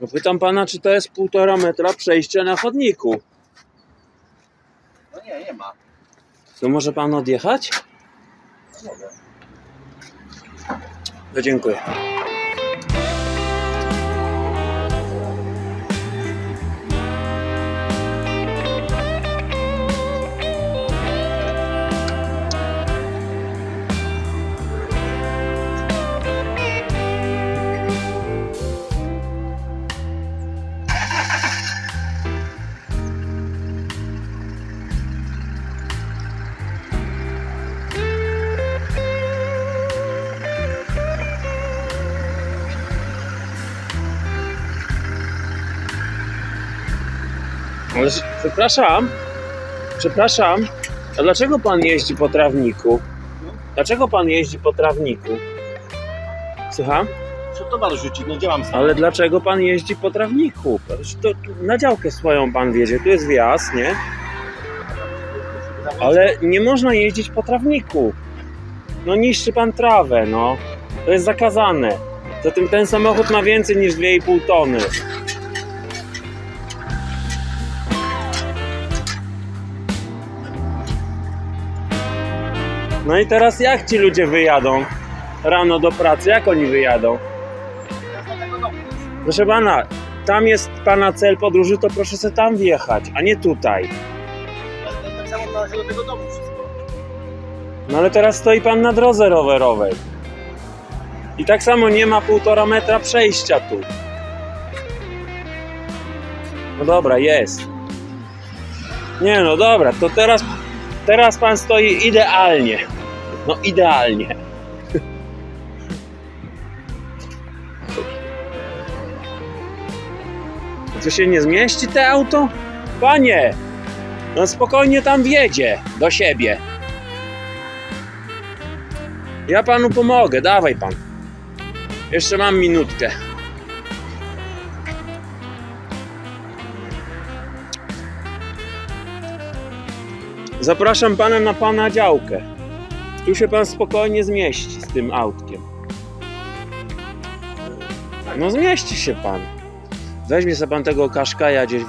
No pytam pana, czy to jest półtora metra przejścia na chodniku. No nie, nie ma. To może pan odjechać? No mogę. No dziękuję. Przepraszam, przepraszam, a dlaczego pan jeździ po trawniku? Dlaczego pan jeździ po trawniku? Słucham? Muszę towar rzucić, no działam sam. Ale dlaczego pan jeździ po trawniku? Przecież To, tu na działkę swoją pan wiedzie, tu jest wjazd, nie? Ale nie można jeździć po trawniku. No niszczy pan trawę, no. To jest zakazane. Zatem ten samochód ma więcej niż 2,5 tony. No i teraz jak ci ludzie wyjadą rano do pracy? Jak oni wyjadą? Proszę pana, tam jest pana cel podróży, to proszę sobie tam wjechać, a nie tutaj. Tak samo do tego domu wszystko. No ale teraz stoi pan na drodze rowerowej. I tak samo nie ma półtora metra przejścia tu. No dobra, jest. Nie no dobra, to teraz, teraz pan stoi idealnie. No idealnie. Co się nie zmieści te auto? Panie! No spokojnie tam wjedzie do siebie. Ja panu pomogę, dawaj pan. Jeszcze mam minutkę. Zapraszam pana na pana działkę. Tu się pan spokojnie zmieści z tym autkiem. No zmieści się pan. Weźmie sobie pan tego kaszkaja gdzieś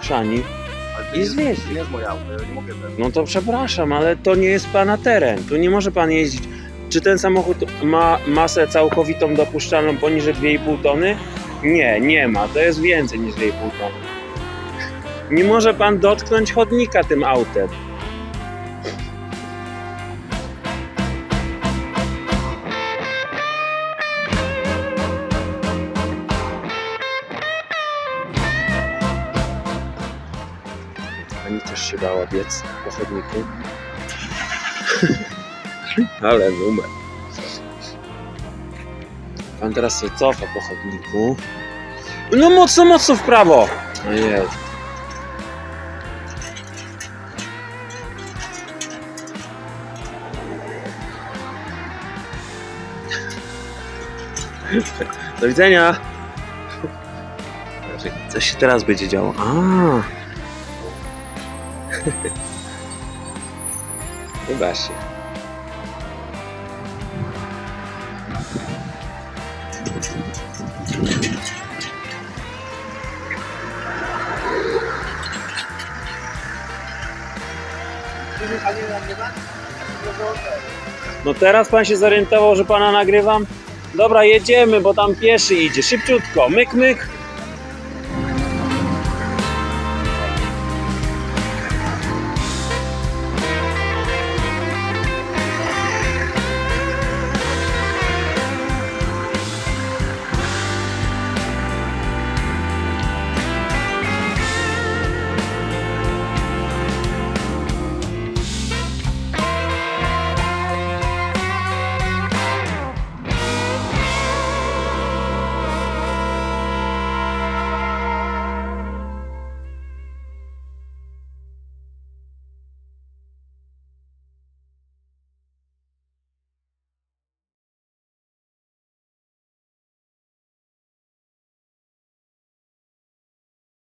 w szani. Ale to I jest- zwieźć. To nie jest moje auto, ja nie mogę. No to przepraszam, ale to nie jest pana teren. Tu nie może pan jeździć. Czy ten samochód ma masę całkowitą dopuszczalną poniżej 2,5 tony? Nie, nie ma. To jest więcej niż 2,5 tony. Nie może pan dotknąć chodnika tym autem. Też się bała biec po chodniku. Ale numer. Pan teraz się cofa po chodniku. No mocno, mocno w prawo! Ojej. Do widzenia! Co się teraz będzie działo? A. Chyba się. No teraz pan się zorientował, że pana nagrywam? Dobra, jedziemy, bo tam pieszy idzie. Szybciutko, myk, myk.